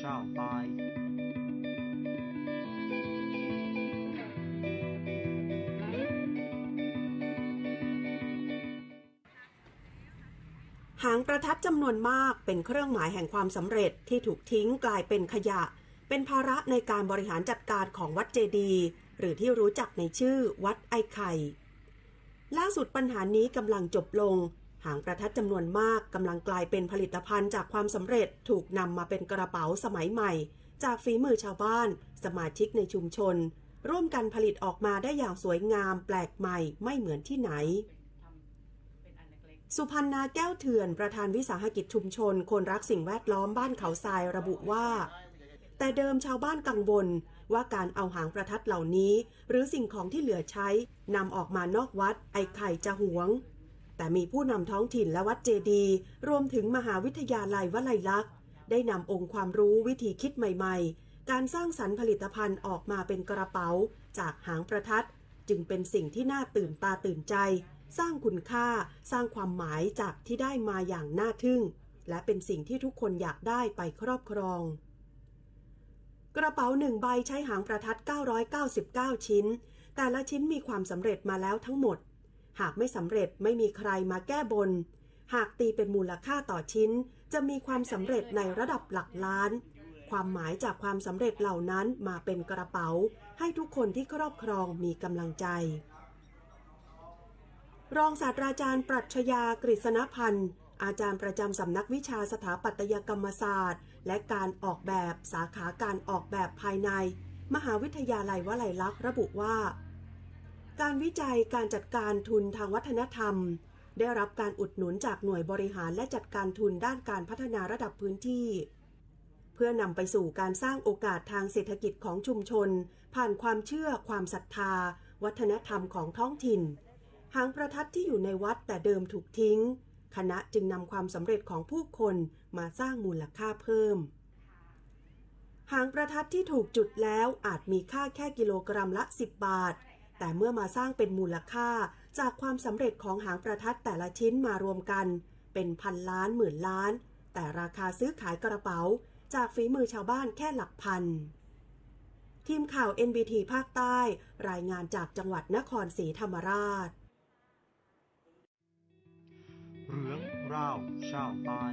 少拜。หางประทัดจำนวนมากเป็นเครื่องหมายแห่งความสำเร็จที่ถูกทิ้งกลายเป็นขยะ เป็นภาระในการบริหารจัดการของวัดเจดีย์หรือที่รู้จักในชื่อวัดไอไข่ล่าสุดปัญหานี้กำลังจบลง หางประทัดจำนวนมากกำลังกลายเป็นผลิตภัณฑ์จากความสำเร็จถูกนำมาเป็นกระเป๋าสมัยใหม่ จากฝีมือชาวบ้าน สมาชิกในชุมชน ร่วมกันผลิตออกมาได้อย่างสวยงาม แปลกใหม่ไม่เหมือนที่ไหน สุพันนาแก้วเถื่อนประธานวิสาหกิจชุมชน คนรักสิ่งแวดล้อมบ้านเขาทรายระบุว่า แต่เดิมชาวบ้านกังวลว่าการเอาหางประทัดเหล่านี้ หรือสิ่งของที่เหลือใช้นำออกมานอกวัดไอ้ไข่จะหวง แต่มีผู้นำท้องถิ่นและวัดเจดีรวมถึงมหาวิทยาลัยวลัยลักษณ์ ได้นำองค์ความรู้วิธีคิดใหม่ ๆ การสร้างสรรค์ผลิตภัณฑ์ออกมาเป็นกระเป๋า จากหางประทัด จึงเป็นสิ่งที่น่าตื่นตาตื่นใจ สร้างคุณค่า สร้างความหมายจากที่ได้มาอย่างน่าทึ่ง และเป็นสิ่งที่ทุกคนอยากได้ไปครอบครอง กระเป๋าหนึ่งใบใช้หางประทัด 999 ชิ้น แต่ละชิ้นมีความสำเร็จมาแล้วทั้งหมด หากไม่สำเร็จไม่มีใครมาแก้บน หากตีเป็นมูลค่าต่อชิ้น จะมีความสำเร็จในระดับหลักล้าน ความหมายจากความสำเร็จเหล่านั้นมาเป็นกระเป๋า ให้ทุกคนที่ครอบครองมีกำลังใจ รองศาสตราจารย์ปรัชญากฤษณพันธ์อาจารย์ประจำสำนักวิชาสถาปัตยกรรมศาสตร์ และการออกแบบสาขาการออกแบบภายใน มหาวิทยาลัยวลัยลักษณ์ระบุว่า การวิจัยการจัดการทุนทางวัฒนธรรม ได้รับการอุดหนุนจากหน่วยบริหารและจัดการทุนด้านการพัฒนาระดับพื้นที่ เพื่อนำไปสู่การสร้างโอกาสทางเศรษฐกิจของชุมชน ผ่านความเชื่อ ความศรัทธา วัฒนธรรมของท้องถิ่น หางประทัดที่อยู่ในวัดแต่เดิมถูกทิ้ง คณะจึงนำความสำเร็จของผู้คนมาสร้างมูลค่าเพิ่มหางประทัดที่ถูกจุดแล้วอาจมีค่าแค่กิโลกรัมละ 10 บาท แต่เมื่อมาสร้างเป็นมูลค่าจากความสำเร็จของหางประทัดแต่ละชิ้นมารวมกัน เป็นพันล้านหมื่นล้าน แต่ราคาซื้อขายกระเป๋า จากฝีมือชาวบ้านแค่หลักพัน ทีมข่าว NBT ภาคใต้ รายงานจากจังหวัดนครศรีธรรมราชเรื่องราวชาวใต้